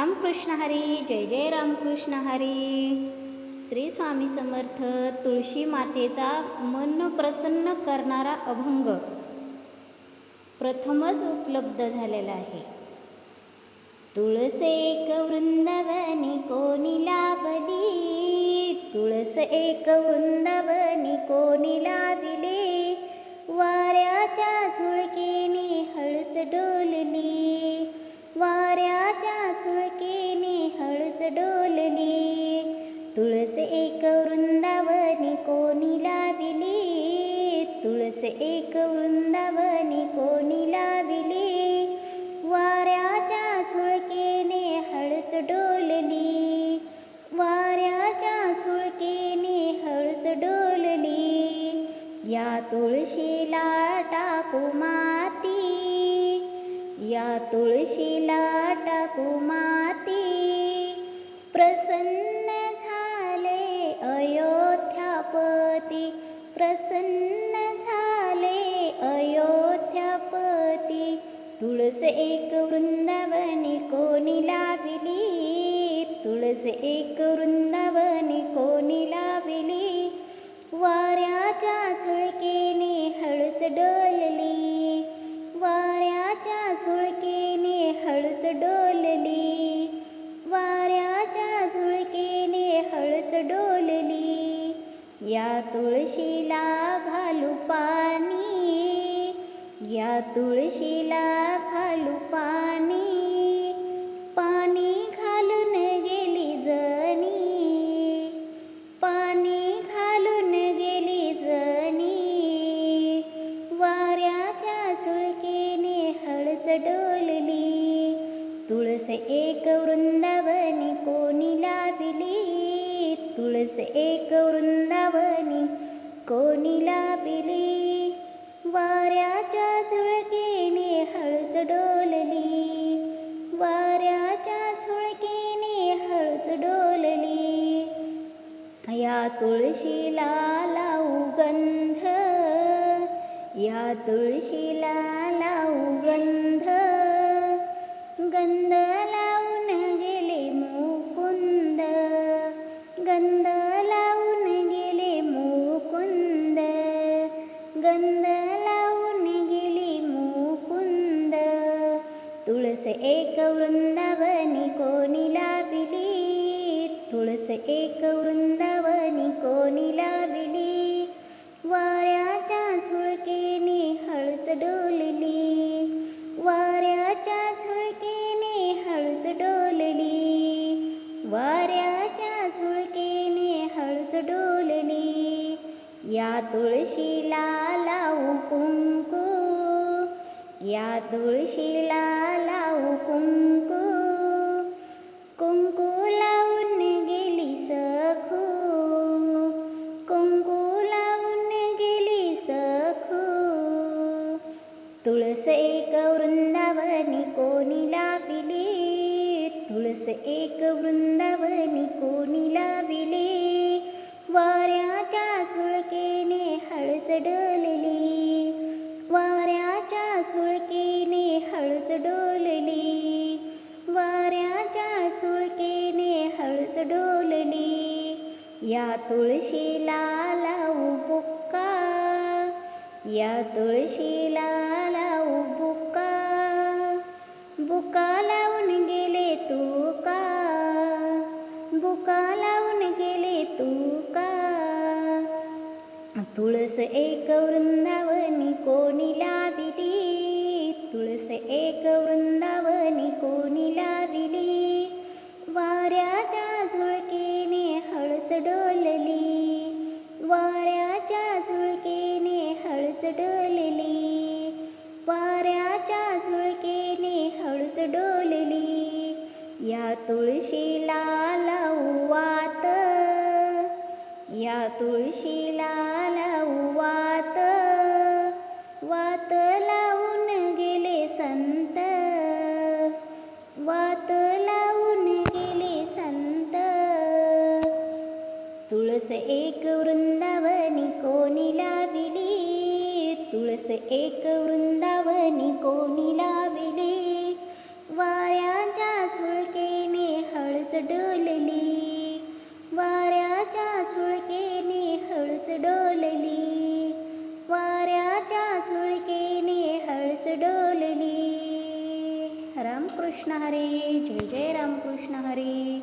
रामकृष्ण हरी जय जय रामकृष्ण हरी. श्री स्वामी समर्थ तुळशी मातेचा मन प्रसन्न करणारा अभंग प्रथमच उपलब्ध झालेला आहे. तुळस एक वृंदवनी कोणी लाभली? तुळस एक वृंदवनी कोणी लाविले? वाऱ्याच्या झुळकेने हळच डोलली. वा डोलली. तुळस एक वृंदावनी कोणी लाविली तुळस एक वृंदावनी कोणी लाविली वाऱ्याच्या झुळकेने हळच डोलली. वाऱ्याच्या झुळकेने हळच डोलली. या तुळशीला टाकू माती. या तुळशीला टाकू माती प्रसन्न झाले अयोध्यापती। प्रसन्न झाले अयोध्यापती। तुळस एक वृंदावनी कोणी लाविली। तुळस एक वृंदावनी कोणी लाविली तुळशीला घालू पाणी या तुळशीला घालू पाणी. पाणी घालून गेली जणी पाणी घालून गेली जणी वाऱ्याच्या सुळकेने हळच डोलली तुळस एक वृंदावनी कोणी लाभली तुळस एक वृंदावनी कोणी लाभिली वाऱ्याच्या झुळकेने हळूच डोलली. वाऱ्याच्या झुळकेने हळूच डोलली. या तुळशीला लावू गंध या तुळशीला लावू गंध. गंध लावू तुळस एक वृंदावनी कोणी लाविली तुळस एक वृंदावनी कोणी लाविली वाऱ्याच्या झुळकेने हळूच डोलली. वाऱ्याच्या झुळकेने हळूच डोलली. वाऱ्याच्या झुळकेने हळूच डोलली. या तुळशीला लावू कुंकू या तुळशीला लावू कुंकू. कुंकू लावून गेली सखू. कुंकू लावून गेली सखू. तुळस एक वृंदावनी कोणी लाविली तुळस एक वृंदावनी कोणी लाविली वाऱ्याच्या झुळकेने हळचडलेली डोलली हळूच डोलली. वाऱ्याच्या सुळकेने हळूच डोलली. या तुळशीला लावू बुक्का. या तुळशीला लावू बुक्का. बुका लावून गेले तू का बुका लावून गेले तू का तुळस एक वृंदावनी कोणी लावी? तुझे एक वृंदावनी कोणी लाविली? वाऱ्याच्या झुळकेने हळच डोलली. वाऱ्याच्या झुळकेने हळच डोलली. वाऱ्याच्या झुळकेने हळच डोलली. या तुळशीला लावू वात या तुळशीला लावू वात. तुळस एक वृंदावनी कोणी लाविली तुळस एक वृंदावनी कोणी लाविली वाऱ्याच्या झुळकेने डोलली. वाऱ्याच्या झुळकेने हळच डोलली. वाऱ्याच्या झुळकेने हळच डोलली. रामकृष्ण हरी जय जय रामकृष्ण हरी.